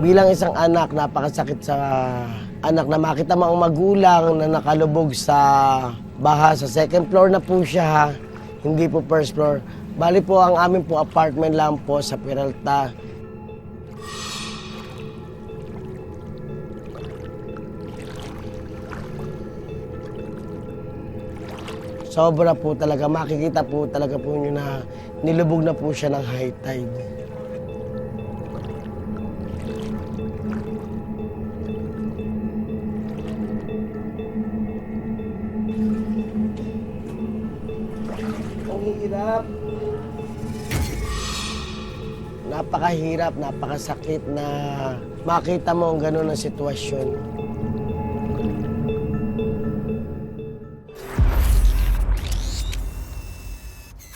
bilang isang anak, napakasakit sa anak na makita ang magulang na nakalubog sa baha. Sa second floor na po siya, ha? hindi po first floor. Bali po ang amin po apartment lang po sa Peralta. Sobra po talaga, makikita po talaga po nyo na nilubog na po siya ng high tide. Ang hirap. Napakahirap, napakasakit na makita mo ang gano'n na sitwasyon.